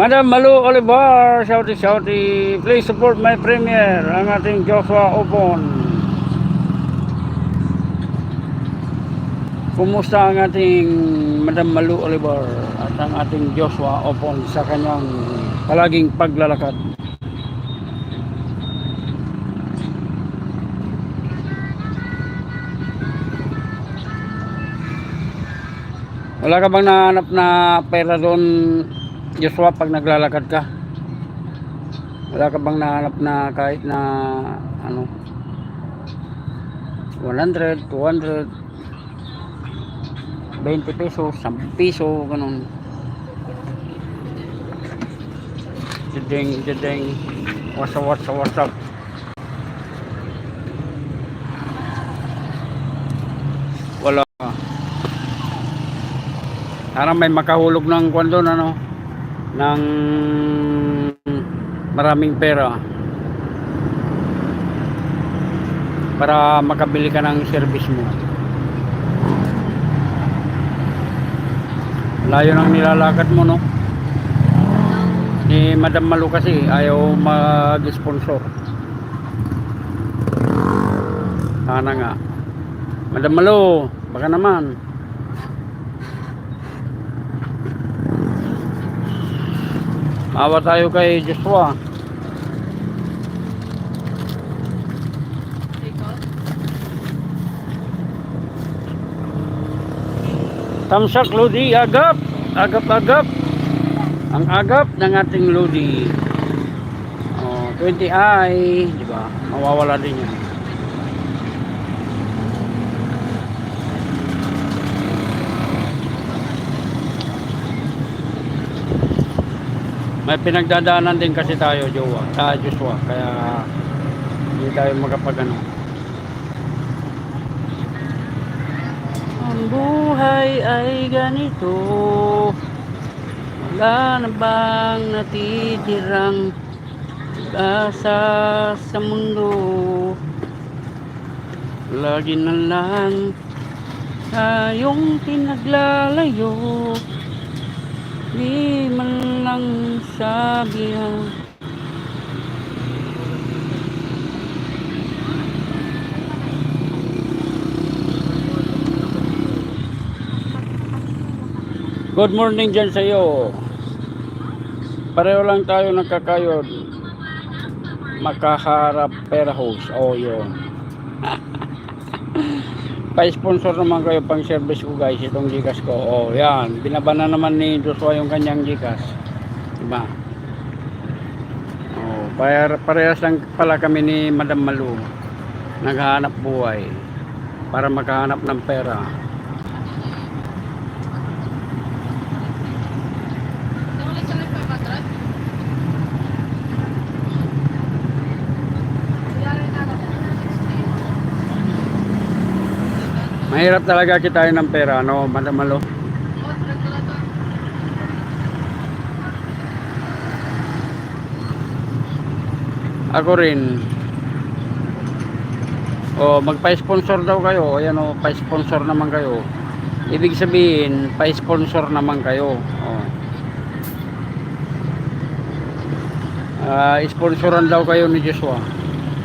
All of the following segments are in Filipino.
Madam Malu Olivar, shouty shouty, please support my premier, ang ating Joshua Obon. Kumusta ang ating Madam Malu Olivar at ang ating Joshua Obon sa kanyang palaging paglalakad? Wala ka bang nahanap na pera doon, Joshua, pag naglalakad ka? Wala ka bang nahanap na kahit na ano 100, 200 20 pesos, 10 piso, ganun. Jadeng, jadeng. What's up, what's up, what's up? Wala. Sana may makahulog ng kwan doon, ano? Ng maraming pera. Para makabili ka ng service mo. Layo ng nilalakad mo, no? Ni Madam Malu kasi ayaw mag-sponsor. Sana nga. Madam Malu, baka naman. Mawa tayo kay Joshua. Tamsak Lodi, agap. Agap-agap. Ang agap ng ating Lodi. Oh, 20i, di ba? Mawawala din yan. May pinagdadaanan din kasi tayo, Jowa, sa Joshua. Kaya hindi tayo makapagano. Ang buhay ay ganito. Wala na bang natitirang asa sa mundo? Lagi na lang tayong pinaglalayo. Di man lang sabihan Good morning dyan sa iyo. Pareho lang tayo nagkakayod. Makaharap pera. O oh, yun. Pa-sponsor naman kayo pang service ko guys itong Gcash ko. Oh, yan. Binabana naman ni Joshua yung kanyang Gcash. Diba? Oh, pare parehas lang pala kami ni Madam Malu. Naghahanap buhay para makahanap ng pera. Mahirap talaga kitain ng pera, no, Malu? Ako rin. O, magpa-sponsor daw kayo. Ayan o, pa-sponsor naman kayo. Ibig sabihin, pa-sponsor naman kayo. O. Ah, sponsoran daw kayo ni Joshua.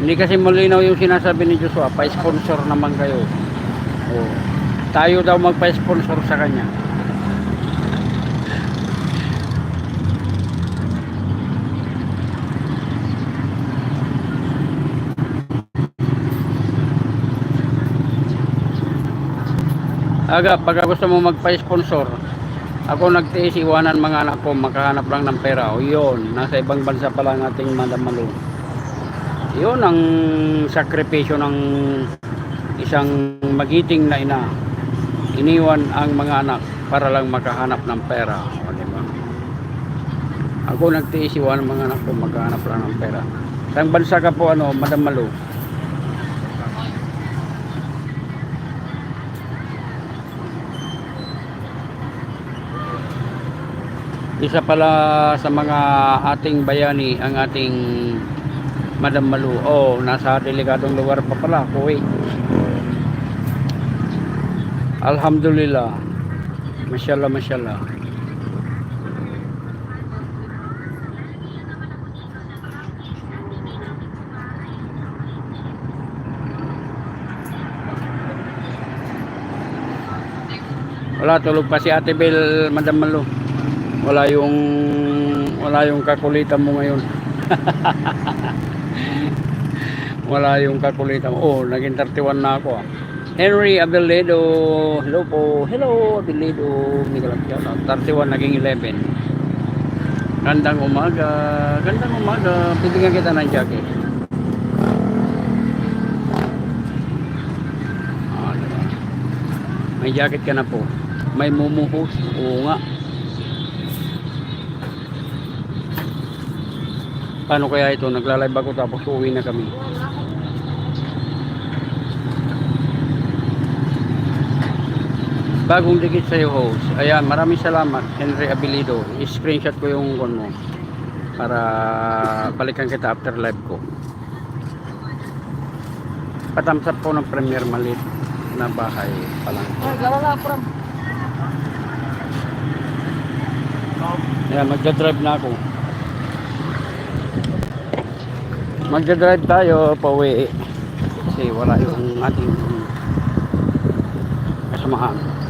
Hindi kasi malinaw yung sinasabi ni Joshua, pa-sponsor naman kayo. Tayo daw magpa-sponsor sa kanya. Aga, pagka gusto mo magpa-sponsor, ako nagtiis iwanan mga anak ko, makahanap lang ng pera. O yun, nasa ibang bansa pa lang ating Madam Malu. Yun ang sakripisyo ng isang magiting na ina. Iniwan ang mga anak para lang makahanap ng pera. O, di ba? Ako nagtiis iwanan mga anak ko, makahanap lang ng pera. Saan bansa ka po, ano, Madam Malu? isa pala sa mga ating bayani ang ating Madam Malu oh nasa delikadong lugar pa pala Kuwait Alhamdulillah. Masyallah, masyallah. Wala tulog pa si Ate Bel, Madam Malo. Wala yung wala yung kakulitan mo ngayon. wala yung kakulitan mo. Oh, naging 31 na ako. Ah. Henry Abeledo, hello po. Hello Abeledo, Miguel Abjala. 31 naging 11. Gandang umaga, gandang umaga. Bibigyan kita ng jacket. Ah, diba? May jacket ka na po. May mumuhos. Oo nga. Paano kaya ito? Naglalay ako tapos uwi na kami. Bagong dikit sa'yo host. Ayan, maraming salamat Henry Abilido. I-screenshot ko yung kon mo para balikan kita after live ko. Patamsap po ng premier malit na bahay pa lang. Ayan, magdadrive na ako. Magdadrive tayo pauwi. Kasi wala yung ating kasamahan.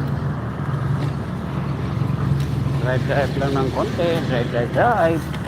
Drive drive lang ng konti. Drive drive drive.